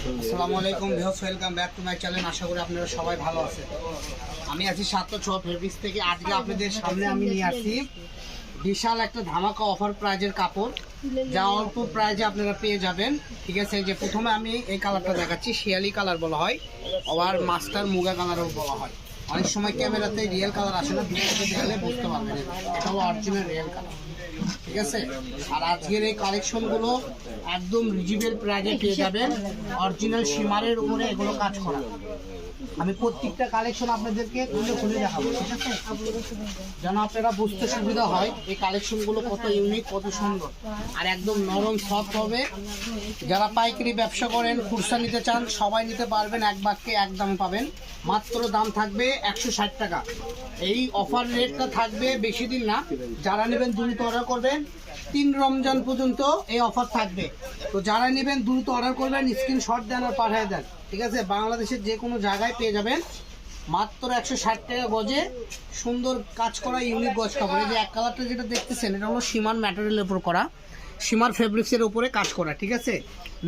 আসসালামু আলাইকুম views welcome back to my channel. আশা করি আপনারা সবাই ভালো আছেন। আমি আছি সাতশো ছ ফেব্রিক্স থেকে। আজকে আপনাদের সামনে আমি নিয়ে আসি বিশাল একটা ধামাকা অফার প্রাইজের কাপড়। যা অল্প প্রাইজে আপনারা পেয়ে যাবেন। ঠিক আছে যে প্রথমে আমি এই কালারটা দেখাচ্ছি, শিয়ালি কালার বলা হয়, আবার মাস্টার মুগা কালারও বলা হয়। অনেক সময় ক্যামেরাতে রিয়েল কালার আসে না দেখলে বুঝতে পারবেন এটা হলো অরিজিনাল রিয়েল কালার ঠিক আছে? আর আজকের এই কালেকশনগুলো একদম রিজিবেল প্রাইজে পেয়ে যাবেন অরিজিনাল সীমারের উপরে এগুলো কাজ করা। আমি প্রত্যেকটা কালেকশন আপনাদেরকে খুলে খুলে দেখাবো, ঠিক আছে? যেন আপনারা বুঝতে সুবিধা হয় এই কালেকশনগুলো কত ইউনিক কত সুন্দর। আর একদম নরম সফট হবে। যারা পাইকারি ব্যবসা করেন খুরসা নিতে চান, সবাই নিতে পারবেন, এক বাক্যে এক দামে পাবেন। মাত্র দাম থাকবে একশো ষাট টাকা। এই অফার রেটটা থাকবে বেশি দিন না, যারা নেবেন দ্রুত অর্ডার করবেন। তিন রমজান পর্যন্ত এই অফার থাকবে। তো যারা নেবেন দ্রুত অর্ডার করবেন স্ক্রিনশট দেন আর পাঠিয়ে দেন। ঠিক আছে? বাংলাদেশের যে কোনো জায়গায় পেয়ে যাবেন। মাত্র একশো ষাট টাকা গজে সুন্দর কাজ করা ইউনিক গজ কাপড় এই যে এক কালারটা যেটা দেখতেছেন, এটা হলো সীমান ম্যাটেরিয়ালের উপর করা। সীমার ফেব্রিক্সের উপরে কাজ করা, ঠিক আছে?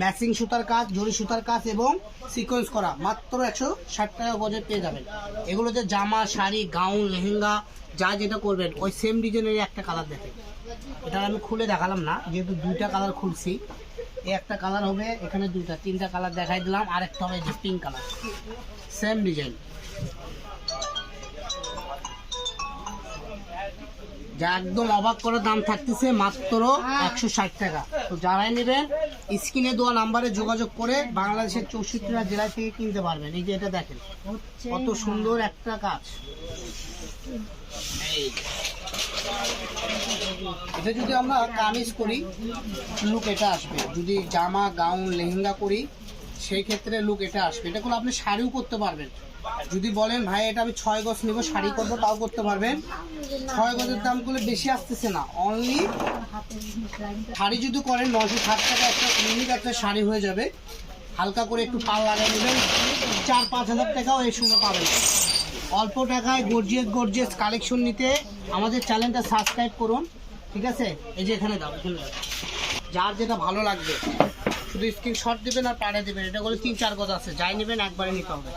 ম্যাচিং সুতার কাজ, জরি সুতার কাজ এবং সিকোয়েন্স করা, মাত্র একশো ষাট টাকা গজে পেয়ে যাবেন। এগুলো যে জামা, শাড়ি গাউন লেহেঙ্গা, যা যেটা করবেন, ওই সেম ডিজাইনের একটা কালার দেখেন এটা আমি খুলে দেখালাম না, যেহেতু দুইটা কালার খুলছি। একটা কালার হবে, এখানে দুইটা, তিনটা কালার দেখাই দিলাম আর একটা হবে পিঙ্ক কালার সেম ডিজাইন যা একদম অবাক করা দাম থাকতেছে মাত্র একশো ষাট টাকা। তো যারাই নেবেন স্ক্রিনে দেওয়া নাম্বারে যোগাযোগ করে বাংলাদেশের চৌষট্টিটা জেলা থেকে কিনতে পারবেন। এই যে এটা দেখেন কত সুন্দর একটা কাজ। এটা যদি আমরা কামিজ করি লুক এটা আসবে। যদি জামা গাউন লেহেঙ্গা করি সেই ক্ষেত্রে লুক এটা আসবে। এটা কোনো আপনি শাড়িও করতে পারবেন। যদি বলেন, ভাই, এটা আমি ছয় গজ নেব, শাড়ি করব, তাও করতে পারবেন। ছয় গজের দামগুলো বেশি আসতেছে না। অনলি শাড়ি যদি করেন নশো ষাট টাকা একটা ইউনিক একটা শাড়ি হয়ে যাবে। হালকা করে একটু পাল লাগিয়ে নেবেন। চার, পাঁচ হাজার টাকাও এই সময় পাবেন। অল্প টাকায় গর্জিয়াস গর্জিয়াস কালেকশন নিতে আমাদের চ্যানেলটা সাবস্ক্রাইব করুন। ঠিক আছে? এই যে এখানে দাও। যার যেটা ভালো লাগবে। শুধু স্ক্রিনশট দেবেন আর পাঠিয়ে দেবেন। এটা করে তিন, চার গজ আছে। যাই নেবেন, একবারে নিতে হবে।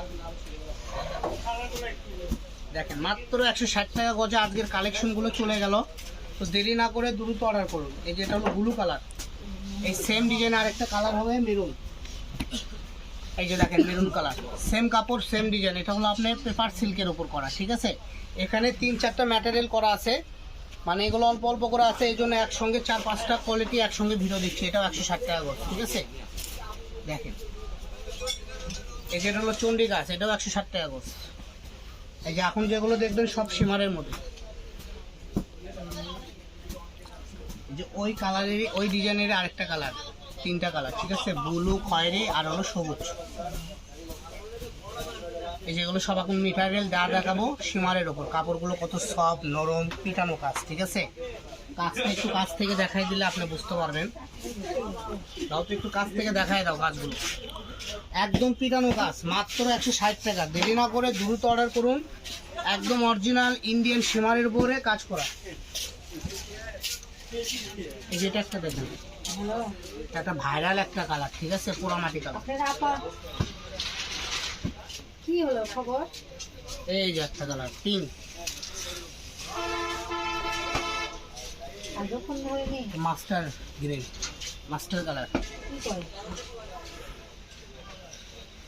দেখেন, মাত্র একশো ষাট টাকা গজে আজকের কালেকশনগুলো চলে গেল। তো দেরি না করে দ্রুত অর্ডার করুন। এই যেটা হলো ব্লু কালার এই সেম ডিজাইন আর একটা কালার হবে মেরুন এই যে দেখেন মেরুন কালার সেম কাপড় সেম ডিজাইন এটা হলো আপনার পেপার সিল্কের উপর করা, ঠিক আছে? এখানে তিন, চারটা ম্যাটেরিয়াল করা আছে। মানে এগুলো অল্প অল্প করে আছে, এই জন্য একসঙ্গে চার পাঁচটা কোয়ালিটি একসঙ্গে ভিডিও দিচ্ছি। এটাও একশো ষাট টাকা করে, ঠিক আছে? দেখেন। এই যেটা হলো চণ্ডী গাছ, এটাও একশো ষাট টাকা করে। এই যে এখন যেগুলো দেখবেন সব সীমারের মধ্যে। যে ওই কালারের ওই ডিজাইনের আরেকটা কালার, তিনটা কালার, ঠিক আছে? ব্লু, খয়েরি আর হলো সবুজ। এই যেগুলো সব এখন মেটেরিয়াল দেওয়া দেখাবো, সীমারের ওপর। কাপড়গুলো কত সফট, নরম, পিটানো কাজ, ঠিক আছে? কাজটা একটু কাছ থেকে দেখাই দিলে আপনি বুঝতে পারবেন। দাও তো একটু কাছ থেকে দেখাই দাও কাজগুলো। একদম পিটানো কাজ, মাত্র একশো ষাট টাকা। দেরি না করে দ্রুত অর্ডার করুন। একদম অরিজিনাল ইন্ডিয়ান সীমারের উপরে কাজ করা। এই যেটা একটা এটা একটা ভাইরাল একটা কালার ঠিক আছে? পোড়ামাটি কালার কি হলো খবর? এই যে একটা কালার পিঙ্ক এতক্ষণ ধরে নেই মাস্টার গ্রিন মাস্টার কালার। কি করে?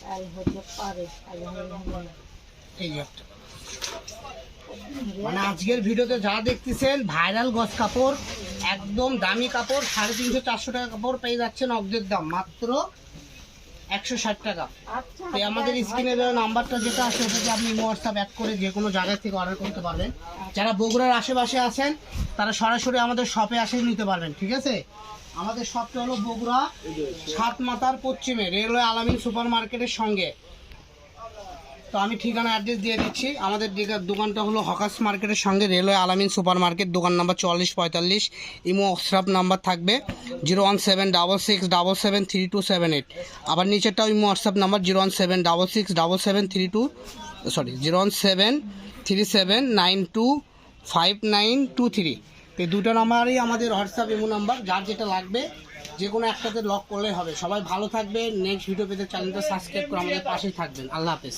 তাই হতে পারে আলহামদুলিল্লাহ এই যে একটা। মানে আজকের ভিডিওতে যা দেখতেছেন ভাইরাল গজ কাপড় একদম দামি কাপড় সাড়ে তিনশো চারশো টাকা কাপড় পেয়ে যাচ্ছেন অর্ধের দাম মাত্র একশো ষাট টাকা। আচ্ছা তো আমাদের স্ক্রিনে দেওয়া নাম্বারটা যেটা আছে ওটাকে আপনি হোয়াটসঅ্যাপ অ্যাড করে যে কোনো জায়গা থেকে অর্ডার করতে পারবেন। যারা বগুড়ার আশেপাশে আছেন তারা সরাসরি আমাদের শপে আসে নিতে পারবেন ঠিক আছে? আমাদের শপটা হলো বগুড়া সাত মাতার পশ্চিমে রেলওয়ে আলামিন সুপার মার্কেটের সঙ্গে। তো আমি ঠিকানা অ্যাড্রেস দিয়ে দিচ্ছি। আমাদের দিকে- দোকানটা হলো হকাস মার্কেটের সঙ্গে রেলওয়ে আলামিন সুপার মার্কেট দোকান নাম্বার চুয়াল্লিশ, পঁয়তাল্লিশ, ইমো অক্সরাপ নাম্বার থাকবে, zero one seven double six double seven three two seven eight. আবার নিচেরটাও Imo WhatsApp number, zero one seven double six double seven three two, sorry, zero one seven three seven nine two five nine two three. এই দুটো নাম্বারই আমাদের WhatsApp imo number, যার যেটা লাগবে যে কোনো একটাতে লক করলে হবে। সবাই ভালো থাকবে নেক্সট ভিডিও পেতে চ্যানেলটা সাবস্ক্রাইব করে আমাদের পাশেই থাকবেন। আল্লাহ হাফেজ।